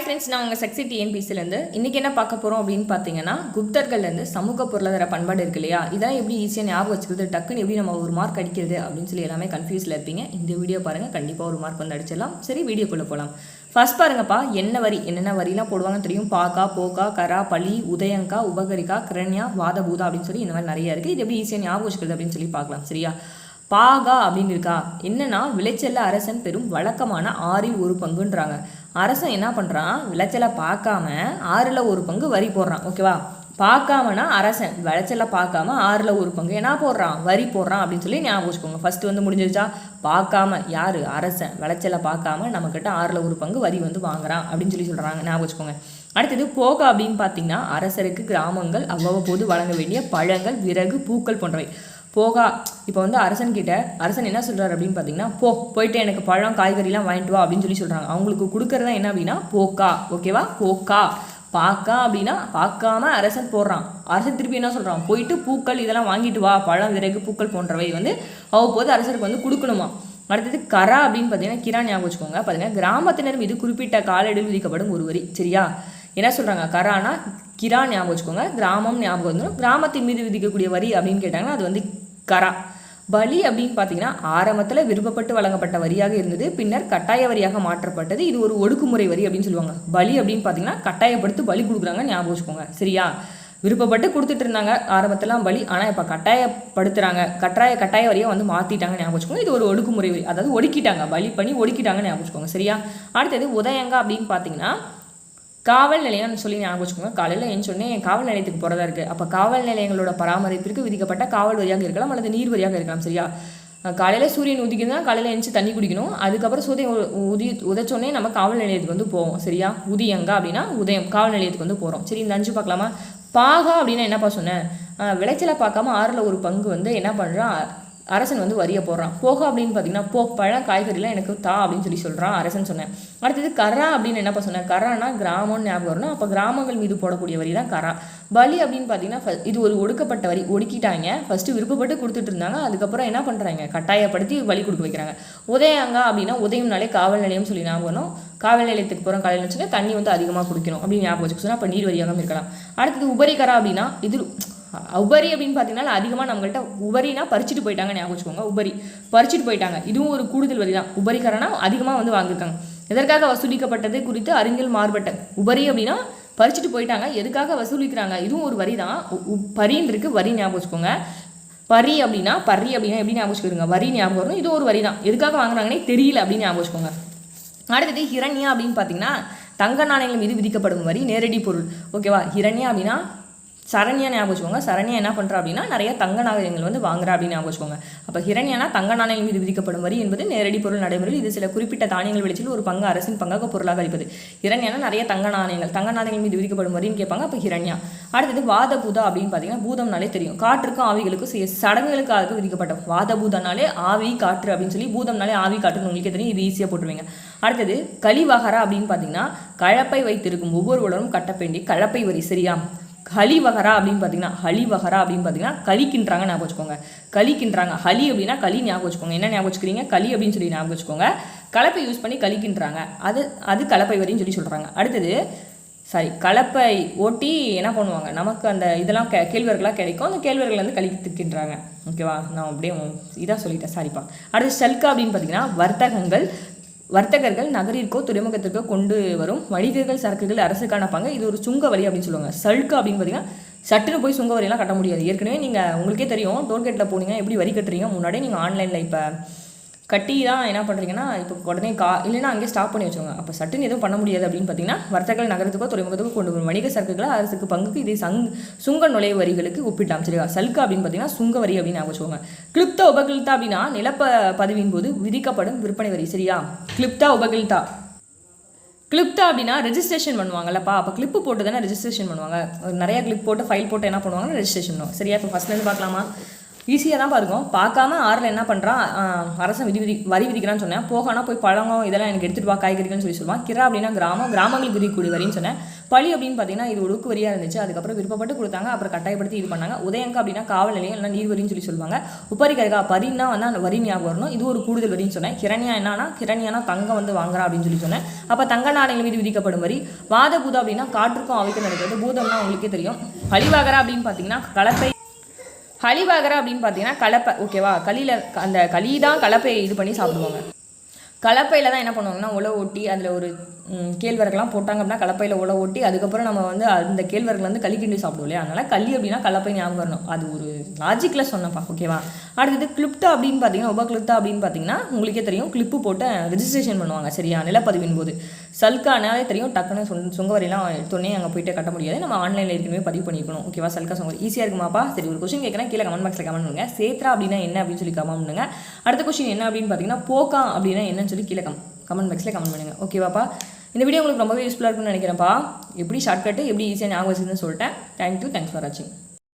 Hi friends நான் உங்கள் சக்சி டிஎன்பிசிலேருந்து இன்றைக்கி என்ன பார்க்க போகிறோம் அப்படின்னு பார்த்தீங்கன்னா குப்தர்கள்லேருந்து சமூக பொருளாதார பண்பாடு இருக்கு இல்லையா? இதெல்லாம் எப்படி ஈஸியாக ஞாபகம் வச்சுக்கிறது டக்குன்னு எப்படி நம்ம ஒரு மார்க் அடிக்கிறது அப்படின்னு சொல்லி எல்லாமே கன்ஃபியூஸில் இருப்பீங்க. இந்த வீடியோ பாருங்கள் கண்டிப்பாக ஒரு மார்க் வந்து அடிச்சிடலாம். சரி வீடியோக்குள்ளே போகலாம் ஃபர்ஸ்ட் பாருங்கப்பா என்ன வரி என்னென்ன வரிலாம் போடுவாங்கன்னு தெரியும்? பாக்கா போக்கா கரா பலி உதயங்கா உபகரிக்கா கிரண்யா வாதபூதா அப்படின்னு சொல்லி இந்த மாதிரி நிறைய இருக்குது இது எப்படி ஈஸியாக ஞாபகம் வச்சுக்கிறது அப்படின்னு சொல்லி பார்க்கலாம். சரியா? பாகா அப்படின்னு இருக்கா? என்னன்னா விளைச்சல்ல அரசன் பெரும் வழக்கமான ஆறில் ஒரு பங்குன்றாங்க. அரசன் என்ன பண்ணுறான் விளைச்சலை பார்க்காம ஆறில் ஒரு பங்கு வரி போடுறான். ஓகேவா பார்க்காமனா அரசன். விளைச்சலை பார்க்காம ஆறில் ஒரு பங்கு என்ன போடுறான்? வரி போடுறான் அப்படின்னு சொல்லி ஞாபகம் வச்சுக்கோங்க. ஃபர்ஸ்ட் வந்து முடிஞ்சிருச்சா? பார்க்காம. யார்? அரசன். விளைச்சலை பார்க்காம நம்மக்கிட்ட ஆறில் ஒரு பங்கு வரி வந்து வாங்குறான் அப்படின்னு சொல்லி சொல்கிறாங்க ஞாபகம் வச்சுக்கோங்க. அடுத்தது போக அப்படின்னு பார்த்தீங்கன்னா அரசருக்கு கிராமங்கள் அவ்வப்போது வழங்க வேண்டிய பழங்கள் விறகு பூக்கள் போன்றவை. போகா. இப்போ வந்து அரசன் கிட்ட அரசன் என்ன சொல்கிறார் அப்படின்னு பார்த்தீங்கன்னா போ போயிட்டு எனக்கு பழம் காய்கறிலாம் வாங்கிட்டு வா அப்படின்னு சொல்லி சொல்கிறாங்க அவங்களுக்கு கொடுக்கறதா என்ன அப்படின்னா போக்கா. ஓகேவா போக்கா. பார்க்கா அப்படின்னா பார்க்காம அரசன் போடுறான். அரசன் திருப்பி என்ன சொல்கிறான் போயிட்டு பூக்கள் இதெல்லாம் வாங்கிட்டு வா. பழம் விறகு பூக்கள் போன்றவை வந்து அவ்வப்போது அரசருக்கு வந்து கொடுக்கணுமா? அடுத்தது கரா அப்படின்னு பார்த்தீங்கன்னா கிரா ஞாபகம் வச்சுக்கோங்க. பார்த்தீங்கன்னா கிராமத்தினர் மீது குறிப்பிட்ட காலடியில் விதிக்கப்படும் ஒரு வரி. சரியா? என்ன சொல்கிறாங்க கரானா கிரா ஞாபகம் வச்சுக்கோங்க. கிராமம் ஞாபகம் வந்துடும் கிராமத்தின் மீது விதிக்கக்கூடிய வரி அப்படின்னு கேட்டாங்கன்னா அது வந்து கரா. பலி அப்படின்னு பார்த்தீங்கன்னா ஆரம்பத்தில் விருப்பப்பட்டு வழங்கப்பட்ட வரியாக இருந்தது. பின்னர் கட்டாய வரியாக மாற்றப்பட்டது. இது ஒரு ஒடுக்குமுறை வரி அப்படின்னு சொல்லுவாங்க. பலி அப்படின்னு பார்த்தீங்கன்னா கட்டாயப்படுத்தி பலி கொடுக்குறாங்க ஞாபகம் வச்சுக்கோங்க. சரியா? விருப்பப்பட்டு கொடுத்துட்டு இருந்தாங்க. ஆரம்பத்திலாம் பலி. ஆனால் இப்போ கட்டாயப்படுத்துகிறாங்க கட்டாய கட்டாய வரியாக வந்து மாற்றிட்டாங்க ஞாபகம் வச்சுக்கோங்க. இது ஒரு ஒடுக்குமுறை வரி. அதாவது ஒடுக்கிட்டாங்க. பலி பண்ணி ஒடுக்கிட்டாங்க ஞாபகம் வச்சுக்கோங்க. சரியா? அடுத்தது உதயங்கா அப்படின்னு பார்த்தீங்கன்னா காவல் நிலையம்னு சொல்லி ஞாபகம் வச்சுக்கோங்க. காலையில் எழுந்தோடனே காவல் நிலையத்துக்கு போகிறதா இருக்குது அப்போ காவல் நிலையங்களோட பராமரிப்பிற்கு விதிக்கப்பட்ட காவல் வரியாக இருக்கலாம் அல்லது நீர் வரியாக இருக்கலாம். சரியா? காலையில் சூரியன் உதிக்குதுன்னா காலையில் எழுந்து தண்ணி குடிக்கணும். அதுக்கப்புறம் சூரியன் உ- உதி உதைச்சோடனே நம்ம காவல் நிலையத்துக்கு வந்து போவோம். சரியா? உதியங்கா அப்படின்னா உதயம் காவல் நிலையத்துக்கு வந்து போகிறோம் சரி இந்த அஞ்சு பார்க்கலாமா? பாகா அப்படின்னா என்னப்பா சொன்னேன் விளைச்சலை பார்க்காம ஆறில் ஒரு பங்கு வந்து என்ன பண்ணுறான் அரசன் வந்து வரிய போடுறான். போக அப்படின்னு பார்த்தீங்கன்னா போ பழம் காய்கறிலாம் எனக்கு தா அப்படின்னு சொல்லி சொல்கிறான் அரசன் சொன்னேன் அடுத்தது கரா அப்படின்னு என்னப்பா சொன்னேன் கரானா கிராமம்னு ஞாபகம் வரணும் அப்போ கிராமங்கள் மீது போடக்கூடிய வரி தான் கரா. பலி அப்படின்னு பார்த்தீங்கன்னா இது ஒரு ஒடுக்கப்பட்ட வரி. ஒடுக்கிட்டாங்க. ஃபஸ்ட்டு விருப்பப்பட்டு கொடுத்துட்டு இருந்தாங்க. அதுக்கப்புறம் என்ன பண்ணுறாங்க கட்டாயப்படுத்தி வழி கொடுக்க வைக்கிறாங்க. உதயாங்கா அப்படின்னா உதயம்னாலே காவல் நிலையம் சொல்லி ஞாபகம் வரும். காவல் நிலையத்துக்கு போகிறோம் காலையில் வச்சுன்னா தண்ணி வந்து அதிகமாக குடிக்கணும் அப்படின்னு ஞாபகம் வச்சுக்க சொன்னால் அப்போ நீர் வரியாகவும் இருக்கலாம். அடுத்தது உபரிகரா அப்படின்னா இது உபரி அப்படின்னு பார்த்தீங்கன்னா அதிகமாக நம்மள்கிட்ட உபரினா பறிச்சுட்டு போயிட்டாங்க ஞாபகம் வச்சுக்கோங்க. உபரி. பறிச்சுட்டு போயிட்டாங்க. இதுவும் ஒரு கூடுதல் வரி தான் உபரிக்காரனா அதிகமாக வந்து வாங்கியிருக்காங்க. எதற்காக வசூலிக்கப்பட்டது குறித்து அறிஞர் மாறுபட்ட உபரி அப்படின்னா பறிச்சுட்டு போயிட்டாங்க. எதுக்காக வசூலிக்கிறாங்க? இதுவும் ஒரு வரி தான் உ- உ- பரின்னு வரி ஞாபகம் வச்சுக்கோங்க. பரி அப்படின்னா பரி அப்படின்னா எப்படி ஞாபகம் வச்சுக்கோங்க வரி ஞாபகம் வரும் இது ஒரு வரி தான் எதுக்காக வாங்குறாங்கன்னே தெரியல அப்படின்னு ஞாபகம் வச்சுக்கோங்க. அடுத்தது ஹிரண்யா அப்படின்னு பார்த்தீங்கன்னா தங்க நாணயங்கள் மீது விதிக்கப்படும் வரி நேரடி பொருள். ஓகேவா? ஹிரண்யா அப்படின்னா சரண்யா ஞாபகம் வச்சுக்கோங்க. சரண்யா என்ன பண்ணுறா அப்படின்னா நிறைய தங்க நாகரங்கள் வந்து வாங்குறா அப்படின்னு ஞாபகம் வச்சுக்கோங்க. அப்போ ஹிரண்யானா தங்க நாணயம் மீது விதிக்கப்படும் வரி என்பது நேரடி பொருள் நடைமுறையில் இது சில குறிப்பிட்ட தானியங்கள் விளைச்சல் ஒரு பங்கு அரசின் பங்காக பொருளாக அளிப்பது. ஹிரண்யானா நிறைய தங்க நாணயங்கள் தங்க நாணயங்கள் மீது விதிக்கப்படும் வரின்னு கேட்பாங்க. அப்போ ஹிரண்யா. அடுத்தது வாத பூதா அப்படின்னு பார்த்தீங்கன்னா பூதம்னாலே தெரியும். காற்றுக்கும் ஆவிகளுக்கும் சில சடங்குகளுக்காக விதிக்கப்பட்ட வாத பூதம்னாலே ஆவி காற்று அப்படின்னு சொல்லி பூதம்னாலே ஆவி காற்றுன்னு உங்களுக்கே தெரியும். இது ஈஸியாக போட்டுருவீங்க. அடுத்தது கலிவாகரா அப்படின்னு பார்த்தீங்கன்னா கழப்பை வைத்திருக்கும் ஒவ்வொருவரும் கட்ட கட்டப்பேண்டி கலப்பை வரி. சரியா? ஹலிவகரா அப்படின்னு பார்த்தீங்கன்னா ஹலிவகரா அப்படின்னு பார்த்தீங்கன்னா கலிக்கின்றாங்க ஞாபகம் வச்சுக்கோங்க. கலிக்கின்றாங்க. ஹலி அப்படின்னா களி ஞாபகம் வச்சுக்கோங்க. என்ன ஞாபகம் வச்சுக்கிறீங்க? களி அப்படின்னு சொல்லி ஞாபகம் வச்சுக்கோங்க. கலப்பை யூஸ் பண்ணி கலிக்கின்றாங்க. அது அது கலப்பை வரின்னு சொல்லி சொல்கிறாங்க அடுத்தது சாரி கலப்பை ஓட்டி என்ன பண்ணுவாங்க? நமக்கு அந்த இதெல்லாம் கே கேழ்வர்களாக கிடைக்கும். அந்த கேழ்வர்கள் வந்து கழித்துக்கின்றாங்க ஓகேவா? நான் அப்படியே இதாக சொல்லிட்டேன். சாரிப்பா அடுத்து ஷல்கா அப்படின்னு பார்த்தீங்கன்னா வர்த்தகங்கள் வர்த்தகர்கள் நகரிற்கோ துறைமுகத்திற்கோ கொண்டு வரும். வணிகர்கள் சரக்குகள் அரசுக்கான பங்கு இது ஒரு சுங்க வரி அப்படின்னு சொல்லுவாங்க. சல்கு அப்படின்னு பார்த்தீங்கன்னா சட்டுன்னு போய் சுங்க வரியெல்லாம் கட்ட முடியாது. ஏற்கனவே நீங்கள் உங்களுக்கே தெரியும் டோல்கேட்டில் போனீங்கன்னா எப்படி வரி கட்டுறீங்க? முன்னாடியே நீங்கள் ஆன்லைனில் இப்போ கட்டி தான் என்ன பண்ணுறீங்கன்னா இப்போ உடனே கா இல்லைன்னா அங்கேயே ஸ்டாப் பண்ணி வச்சுக்கோங்க. அப்போ சட்டுன்னு எதுவும் பண்ண முடியாது அப்படின்னு பார்த்தீங்கன்னா வர்த்தகர்கள் நகரத்துக்கோ துறைமுகத்துக்கோ கொண்டு வரும். வணிக சரக்குகளை அரசுக்கு பங்குக்கு இதை சங் சுங்க நுழைவு வரிகளுக்கு ஒப்பிடலாம். சரியா? சல்கா அப்படின்னு பார்த்தீங்கன்னா சுங்க வரி அப்படின்னு ஞாபகம் வச்சுக்கோங்க. கிளிப்தா உபகில்தா அப்படின்னா நிலப்ப பதிவின் போது விதிக்கப்படும் விற்பனை வரி. சரியா? கிளிப்தா உபகில்தா கிளிப்தா அப்படின்னா ரெஜிஸ்ட்ரேஷன் பண்ணுவாங்கல்லப்பா. அப்போ கிளிப்பு போட்டு தானே ரெஜிஸ்ட்ரேஷன் பண்ணுவாங்க. ஒரு நிறைய கிளிப் போட்டு ஃபைல் போட்டு என்ன பண்ணுவாங்க ரெஜிஸ்ட்ரேஷன் பண்ணுவாங்க. சரியா? இப்போ ஃபஸ்ட்லேருந்து பார்க்கலாமா? ஈஸியாக தான் பாருக்கும் பார்க்காம ஆறில் என்ன பண்ணுறான் அரசன் விதி விதி வரி விதிக்கிறான்னு சொன்னேன். போகானா போய் பழங்கம் இதெல்லாம் எனக்கு எடுத்துகிட்டு வா காய்கறிகள்னு சொல்லி சொல்லுவான். கிரா அப்படின்னா கிராமம் கிராமங்களுக்கு விதிக்கூடிய வரின்னு சொன்னேன். பழி அப்படின்னு பார்த்தீங்கன்னா இது ஒடுக்கு வரியாக இருந்துச்சு. அதுக்கப்புறம் விருப்பப்பட்டு கொடுத்தாங்க. அப்புறம் கட்டாயப்படுத்தி இது பண்ணாங்க. உதயங்க அப்படின்னா காவல் நிலையம் இல்லைனா நீர்வரின்னு சொல்லி சொல்லுவாங்க. உப்பரி பரின்னா வந்து அந்த வரி ஞாபகம் வரணும். இது ஒரு கூடுதல் வரின்னு சொன்னேன். கிரண்யா என்னன்னா கிரணியானா தங்கம் வந்து வாங்குறா அப்படின்னு சொல்லி சொன்னேன். அப்போ தங்க நாணயங்கள் மீது விதிக்கப்படும் வரி. வாத பூதம் அப்படின்னா காற்றுக்கும் அவைக்கும் நடக்கிறது. பூதம்னா உங்களுக்கே தெரியும். பழிவாகரா அப்படின்னு பார்த்தீங்கன்னா கலப்பை ஹலிவாகரா அப்படின்னு பார்த்தீங்கன்னா கலப்பை ஓகேவா களியில் அந்த களி தான் கலப்பையை இது பண்ணி சாப்பிடுவாங்க. கலப்பையில் தான் என்ன பண்ணுவாங்கன்னா உழவு ஓட்டி அதில் ஒரு கேழ்வரகுலாம் போட்டாங்க அப்படின்னா கலப்பையில் உழவு ஓட்டி அதுக்கப்புறம் நம்ம வந்து அந்த கேழ்வரகுல வந்து களி கிண்டி சாப்பிடுவோம் இல்லையா? அதனால் களி அப்படின்னா கலப்பை ஞாபகம் வரணும். அது ஒரு லாஜிக்கில் சொன்னப்பா ஓகேவா அடுத்தது கிளிப்டா அப்படின்னு பார்த்தீங்கன்னா உப கிளிப்டா அப்படின்னு பார்த்தீங்கன்னா உங்களுக்கே தெரியும் கிளிப்பு போட்டு ரெஜிஸ்ட்ரேஷன் பண்ணுவாங்க சரியா? நிலப்பதிவின் போது. சல்கானாலே தெரியும் டக்குன்னு சொந்த சொங்க வரையெல்லாம் எடுத்தோடனே அங்கே போயிட்டு கட்ட முடியாது. நம்ம ஆன்லைனில் ஏற்கனவே பதிவு பண்ணிக்கணும் ஓகேவா சல்கா சொங்க ஈஸியாக இருக்குமாப்பா? சரி ஒரு கொஸ்டின் கேட்குறேன். கீழே கமெண்ட் பாக்ஸில் கமெண்ட் பண்ணுங்க. சேத்ரா அப்படின்னா என்ன அப்படின்னு சொல்லி கமெண்ட் பண்ணுங்க. அடுத்த கொஸ்டின் என்ன அப்படின்னு பார்த்தீங்கன்னா போக்கா அப்படின்னா என்னன்னு சொல்லி கீழே கம் கமெண்ட் பாக்ஸில் கமெண்ட் பண்ணுங்க. ஓகேவாப்பா இந்த வீடியோ உங்களுக்கு ரொம்பவே யூஸ்ஃபுல்லாக இருக்கும்னு நினைக்கிறேன்ப்பா. எப்படி ஷார்ட்கட்டு எப்படி ஈஸியாக ஞாபகம் வச்சுருந்துன்னு சொல்லிட்டேன். தேங்க்யூ தேங்க்ஸ் ஃபார் வாட்சிங்